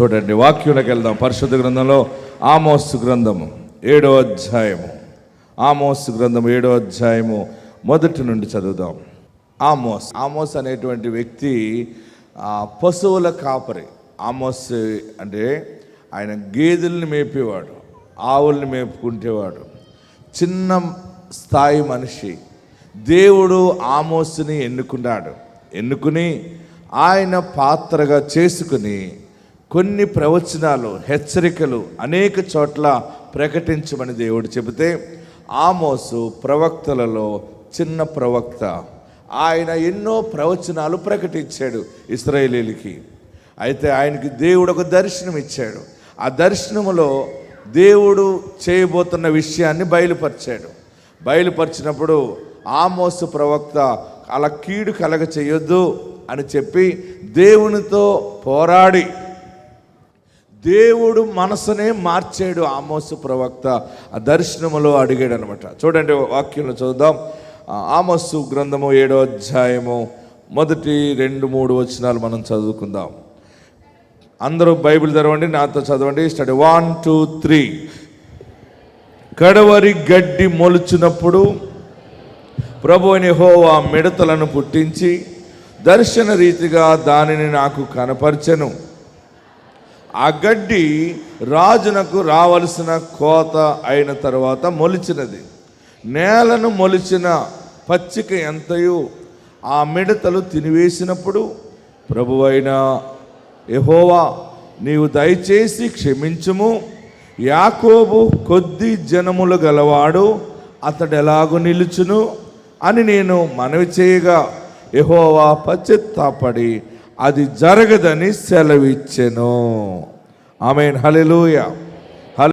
చూడండి వాక్యులకు వెళ్దాం. పరిశుద్ధ గ్రంథంలో ఆమోస్ గ్రంథము ఏడో అధ్యాయము. ఆమోస్ గ్రంథం ఏడో అధ్యాయము. మొదటి నుండి చదువుదాం. ఆమోస్. ఆమోస్ అనేటువంటి వ్యక్తి ఆ, పశువుల కాపరి. ఆమోస్ అంటే ఆయన గేదెల్ని మేపేవాడు ఆవుల్ని మేపుకుంటేవాడు. చిన్న స్థాయి మనిషి. దేవుడు ఆమోస్ని ఎన్నుకున్నాడు. ఎన్నుకుని ఆయన పాత్రగా చేసుకుని కొన్ని ప్రవచనాలు హెచ్చరికలు అనేక చోట్ల ప్రకటించమని దేవుడు చెబితే ఆమోసు ప్రవక్తలలో చిన్న ప్రవక్త. ఆయన ఎన్నో ప్రవచనాలు ప్రకటించాడు ఇస్రాయేలీలకి. అయితే ఆయనకి దేవుడు ఒక దర్శనం ఇచ్చాడు. ఆ దర్శనములో దేవుడు చేయబోతున్న విషయాన్ని బయలుపరిచాడు. బయలుపరిచినప్పుడు ఆమోసు ప్రవక్త అలా కీడు కలగ చేయొద్దు అని చెప్పి దేవునితో పోరాడి దేవుడు మనసునే మార్చాడు ఆమోసు ప్రవక్త. ఆ దర్శనములో అడిగాడు అనమాట చూడండి వాక్యంలో చూద్దాం ఆ, ఆమోసు గ్రంథము ఏడో అధ్యాయము మొదటి రెండు మూడు వచనాలు మనం చదువుకుందాం. అందరూ బైబిల్ తెరవండి నాతో చదవండి స్టడీ వన్ టూ త్రీ. కడవరి గడ్డి మొలుచున్నప్పుడు ప్రభు అని హోవా మిడతలను పుట్టించి దర్శన రీతిగా దానిని నాకు కనపరచను. ఆ గడ్డి రాజునకు రావలసిన కోత అయిన తర్వాత మొలిచినది. నేలను మొలిచిన పచ్చిక ఎంతయో ఆ మిడతలు తినివేసినప్పుడు ప్రభువైన ఎహోవా నీవు దయచేసి క్షమించుము. యాకోబు కొద్ది జనములు గలవాడు అతడు ఎలాగు నిలుచును అని నేను మనవి చేయగా ఎహోవా పశ్చిత్తాపడి అది జరగదని సెలవిచ్చెను. ఆమెన్. హల్లెలూయా.